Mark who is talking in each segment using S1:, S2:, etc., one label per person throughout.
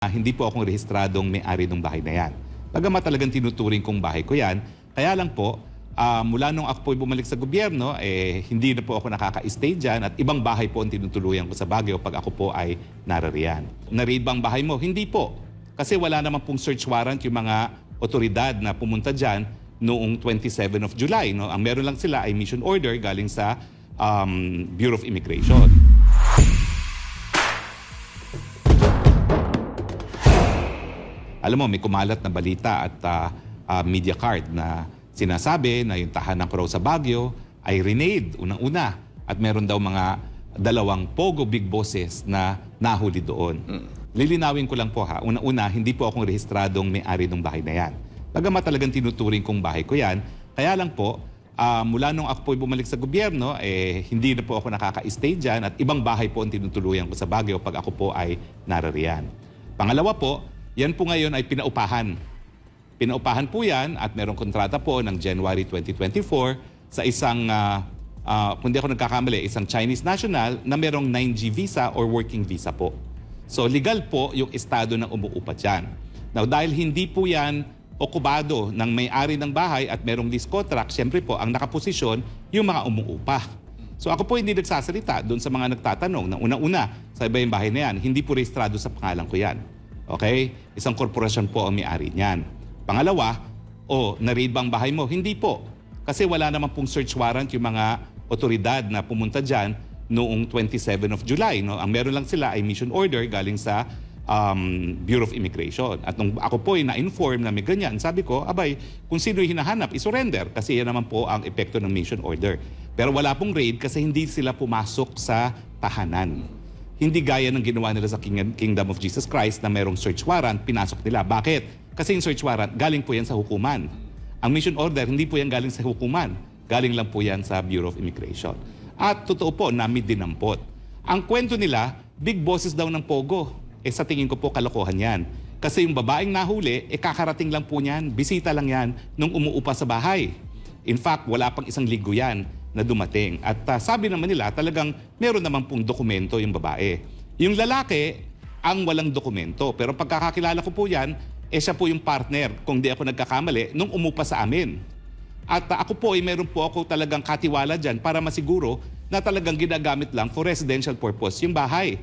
S1: Ah, hindi po akong rehistradong may-ari ng bahay na yan. Bagamat talagang tinuturing kong bahay ko yan, kaya lang po, ah, mula nung ako po bumalik sa gobyerno, eh, hindi na po ako nakaka-stay dyan at ibang bahay po ang tinutuluyan ko sa Baguio pag ako po ay narariyan. Naread bang bahay mo? Hindi po. Kasi wala naman pong search warrant yung mga otoridad na pumunta dyan noong 27 of July. No? Ang meron lang sila ay mission order galing sa um, Bureau of Immigration. Alam mo, may kumalat na balita at ah, ah, media card na sinasabi na yung tahanan ko raw sa Baguio ay renade unang-una at meron daw mga dalawang pogo big bosses na nahuli doon. Lilinawin ko lang po ha, unang-una, hindi po akong rehistradong may-ari ng bahay na yan. Bagamat talagang tinuturing kong bahay ko yan, kaya lang po, ah, mula nung ako po bumalik sa gobyerno, eh, hindi na po ako nakaka-stay dyan at ibang bahay po ang tinutuluyan ko sa Baguio pag ako po ay narariyan. Pangalawa po, yan po ngayon ay pinaupahan. Pinaupahan po yan at merong kontrata po ng January 2024 sa isang, ah, ah, kung di ako nagkakamali, isang Chinese national na merong 9G visa or working visa po. So legal po yung estado ng umuupa dyan. Now dahil hindi po yan okupado ng may-ari ng bahay at merong lease contract, siyempre po ang nakaposisyon yung mga umuupa. So ako po hindi nagsasalita doon sa mga nagtatanong na una-una sa iba yung bahay na yan, hindi po rehistrado sa pangalan ko yan. Okay? Isang korporasyon po ang may-ari niyan. Pangalawa, o na-raid bang bahay mo? Hindi po. Kasi wala naman pong search warrant yung mga otoridad na pumunta dyan noong 27 of July. No? Ang meron lang sila ay mission order galing sa um, Bureau of Immigration. At nung ako po ay na-inform na may ganyan, sabi ko, abay, kung sino hinahanap, isurrender. Kasi yan naman po ang epekto ng mission order. Pero wala pong raid kasi hindi sila pumasok sa tahanan. Hindi gaya ng ginawa nila sa King- Kingdom of Jesus Christ na merong search warrant, pinasok nila. Bakit? Kasi yung search warrant, galing po yan sa hukuman. Ang mission order, hindi po yan galing sa hukuman. Galing lang po yan sa Bureau of Immigration. At totoo po, nami dinampot. Ang kwento nila, big bosses daw ng Pogo. Eh sa tingin ko po, kalokohan yan. Kasi yung babaeng nahuli, eh kakarating lang po niyan, bisita lang yan nung umuupa sa bahay. In fact, wala pang isang linggo yan na dumating. At ah, sabi naman nila, talagang meron naman pong dokumento yung babae. Yung lalaki, ang walang dokumento. Pero pagkakakilala ko po yan, eh siya po yung partner, kung di ako nagkakamali, nung umupa sa amin. At ah, ako po ay meron po ako talagang katiwala dyan para masiguro na talagang ginagamit lang for residential purpose yung bahay.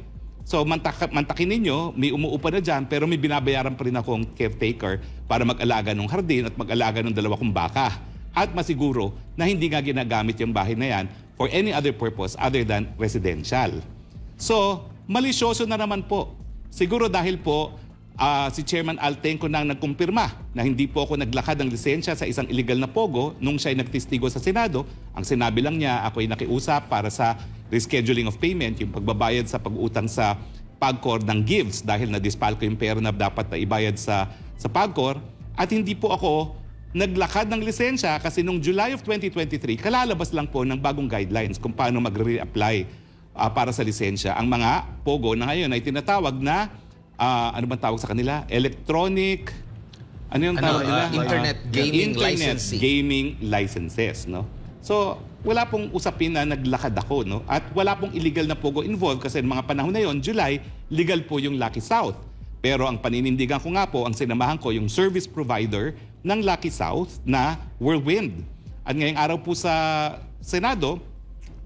S1: So mantak mantakin ninyo, may umuupa na dyan pero may binabayaran pa rin akong caretaker para mag-alaga ng hardin at mag-alaga ng dalawa kong baka. At masiguro na hindi nga ginagamit yung bahay na yan for any other purpose other than residential. So, malisyoso na naman po. Siguro dahil po ah, si Chairman Altenco nang nagkumpirma na hindi po ako naglakad ng lisensya sa isang illegal na pogo nung siya ay nagtistigo sa Senado. Ang sinabi lang niya, ako ay nakiusap para sa rescheduling of payment, yung pagbabayad sa pag-utang sa PAGCOR ng gives dahil na-dispal ko yung pera na dapat na ibayad sa, sa PAGCOR. At hindi po ako naglakad ng lisensya kasi nung July of 2023, kalalabas lang po ng bagong guidelines kung paano mag-re-apply ah, para sa lisensya. Ang mga POGO na ngayon ay tinatawag na, ah, ano bang tawag sa kanila? Electronic, ano yung
S2: Ano,
S1: tawag nila?
S2: ah, internet
S1: Ah,
S2: gaming
S1: internet
S2: licensing.
S1: gaming licenses, no? So, wala pong usapin na naglakad ako, no? At wala pong illegal na POGO involved kasi mga panahon na yon, July, legal po yung Lucky South. Pero ang paninindigan ko nga po, ang sinamahan ko, yung service provider ng Lucky South na Whirlwind. At ngayong araw po sa Senado,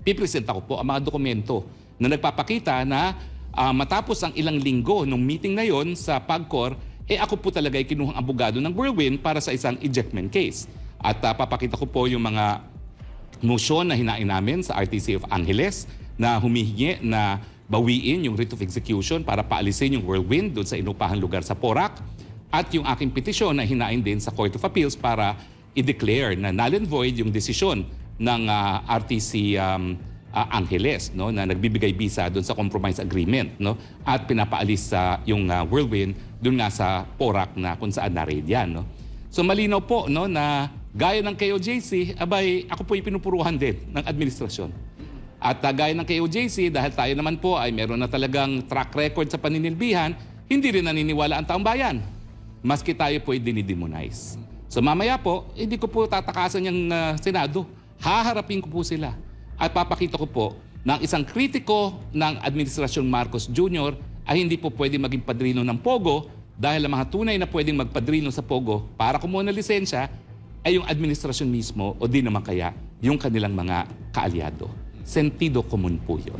S1: pipresent ako po ang mga dokumento na nagpapakita na ah, matapos ang ilang linggo nung meeting na yon sa PAGCOR, eh ako po talaga ay kinuhang abogado ng Whirlwind para sa isang ejectment case. At ah, papakita ko po yung mga motion na hinain namin sa RTC of Angeles na humihingi na bawiin yung writ of execution para paalisin yung whirlwind doon sa inupahan lugar sa Porac at yung aking petisyon na hinain din sa Court of Appeals para i-declare na null and void yung desisyon ng ah, RTC um, ah, Angeles no na nagbibigay bisa doon sa compromise agreement no at pinapaalis sa yung ah, whirlwind doon nga sa Porac na kung saan na-raid yan no So malinaw po no na gaya ng KOJC, abay ako po pinupuruhan din ng administrasyon. At uh, gaya ng KOJC, dahil tayo naman po ay meron na talagang track record sa paninilbihan, hindi rin naniniwala ang taong bayan. Maski tayo po ay dinidemonize. So mamaya po, hindi ko po tatakasan yung uh, Senado. Haharapin ko po sila. At papakita ko po ang isang kritiko ng Administrasyon Marcos Jr. ay hindi po pwede maging padrino ng Pogo dahil ang mga tunay na pwedeng magpadrino sa Pogo para kumuha ng lisensya ay yung administrasyon mismo o di naman kaya yung kanilang mga kaalyado. Sentido komun po yun.